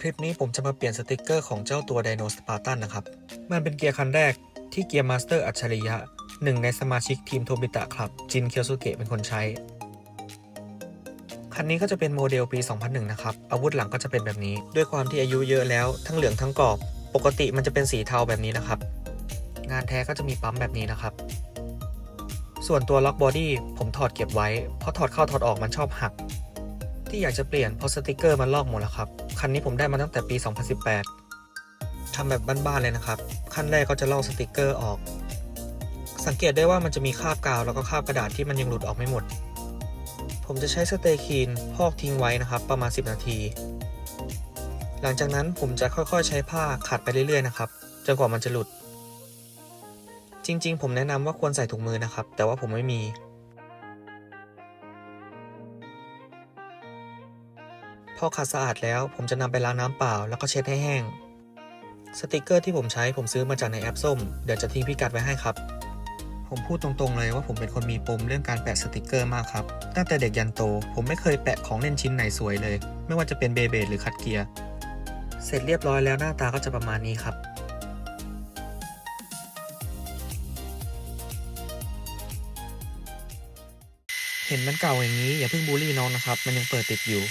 คลิปนี้ผมจะมาเปลี่ยนสติกเกอร์ของเจ้าตัว Dino Spartan นะครับ มันเป็นเกียร์คันแรกที่เกียร์มาสเตอร์อัจฉริยะหนึ่งในสมาชิกทีมโทบิตะครับ จินเคียวสุเกะเป็นคนใช้ คันนี้ก็จะเป็นโมเดลปี 2001 นะครับ อาวุธหลังก็จะเป็นแบบนี้ ด้วยความที่อายุเยอะแล้วทั้งเหลืองทั้งกรอบ ปกติมันจะเป็นสีเทาแบบนี้นะครับ งานแท้ก็จะมีปั๊มแบบนี้นะครับ ส่วนตัวล็อกบอดี้ผมถอดเก็บไว้ เพราะถอดเข้าถอดออกมันชอบหัก ที่อยากจะเปลี่ยนเพราะสติกเกอร์มันลอกหมดแล้วครับ คันนี้ผมได้มาตั้งแต่ปี 2018ทำแบบบ้านๆเลยนะครับ ขั้นแรกก็จะลอกสติกเกอร์ออก สังเกตได้ว่ามันจะมีคราบกาวแล้วก็คราบกระดาษที่มันยังหลุดออกไม่หมด ผมจะใช้สเตย์คีนพอกทิ้งไว้นะครับ ประมาณ 10 นาที หลังจากนั้นผมจะค่อยๆ ใช้ผ้าขัดไปเรื่อยๆนะครับจนกว่ามันจะหลุด จริง ๆ ผมแนะนำว่าควรใส่ถุงมือนะครับ แต่ว่าผมไม่มี อขัดสะอาดแล้วผมจะนำไปล้างน้ำเปล่าแล้วก็เช็ดให้แห้ง สติกเกอร์ที่ผมใช้ผมซื้อมาจากในแอปส้ม เดี๋ยวจะทิ้งพิกัดไว้ให้ครับ ผมพูดตรงๆเลยว่าผมเป็นคนมีปมเรื่องการแปะสติกเกอร์มากครับ ตั้งแต่เด็กยันโต ผมไม่เคยแปะของเล่นชิ้นไหนสวยเลย ไม่ว่าจะเป็นเบเบดหรือคัดเกียร์ เสร็จเรียบร้อยแล้วหน้าตาก็จะประมาณนี้ครับเห็นมันเก่าอย่างนี้อย่าเพิ่งบูลลี่น้องนะครับ มันยังเปิดติดอยู่